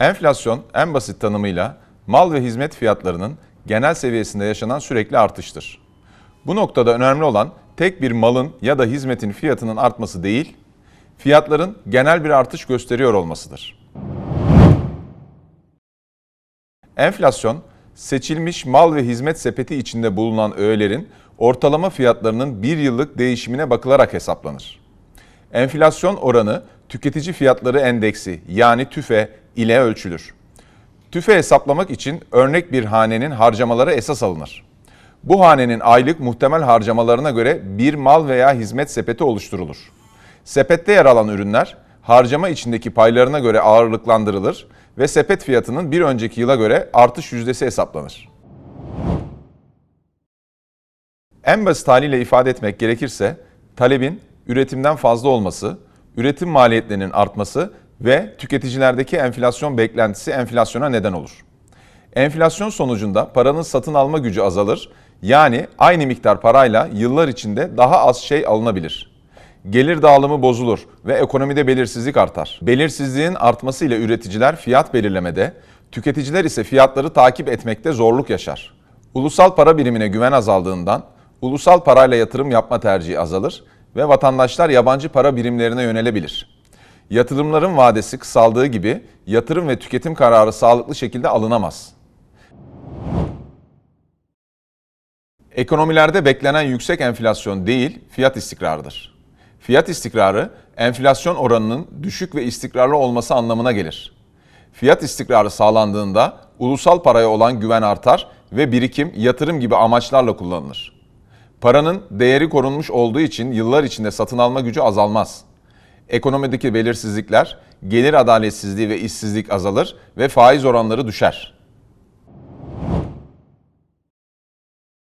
Enflasyon en basit tanımıyla mal ve hizmet fiyatlarının genel seviyesinde yaşanan sürekli artıştır. Bu noktada önemli olan tek bir malın ya da hizmetin fiyatının artması değil, fiyatların genel bir artış gösteriyor olmasıdır. Enflasyon, seçilmiş mal ve hizmet sepeti içinde bulunan öğelerin ortalama fiyatlarının bir yıllık değişimine bakılarak hesaplanır. Enflasyon oranı tüketici fiyatları endeksi yani TÜFE ile ölçülür. TÜFE hesaplamak için örnek bir hanenin harcamaları esas alınır. Bu hanenin aylık muhtemel harcamalarına göre bir mal veya hizmet sepeti oluşturulur. Sepette yer alan ürünler harcama içindeki paylarına göre ağırlıklandırılır ve sepet fiyatının bir önceki yıla göre artış yüzdesi hesaplanır. En basit haliyle ifade etmek gerekirse talebin üretimden fazla olması, üretim maliyetlerinin artması ve tüketicilerdeki enflasyon beklentisi enflasyona neden olur. Enflasyon sonucunda paranın satın alma gücü azalır. Yani aynı miktar parayla yıllar içinde daha az şey alınabilir. Gelir dağılımı bozulur ve ekonomide belirsizlik artar. Belirsizliğin artmasıyla üreticiler fiyat belirlemede, tüketiciler ise fiyatları takip etmekte zorluk yaşar. Ulusal para birimine güven azaldığından ulusal parayla yatırım yapma tercihi azalır ve vatandaşlar yabancı para birimlerine yönelebilir. Yatırımların vadesi kısaldığı gibi yatırım ve tüketim kararı sağlıklı şekilde alınamaz. Ekonomilerde beklenen yüksek enflasyon değil, fiyat istikrarıdır. Fiyat istikrarı, enflasyon oranının düşük ve istikrarlı olması anlamına gelir. Fiyat istikrarı sağlandığında ulusal paraya olan güven artar ve birikim, yatırım gibi amaçlarla kullanılır. Paranın değeri korunmuş olduğu için yıllar içinde satın alma gücü azalmaz. Ekonomideki belirsizlikler, gelir adaletsizliği ve işsizlik azalır ve faiz oranları düşer.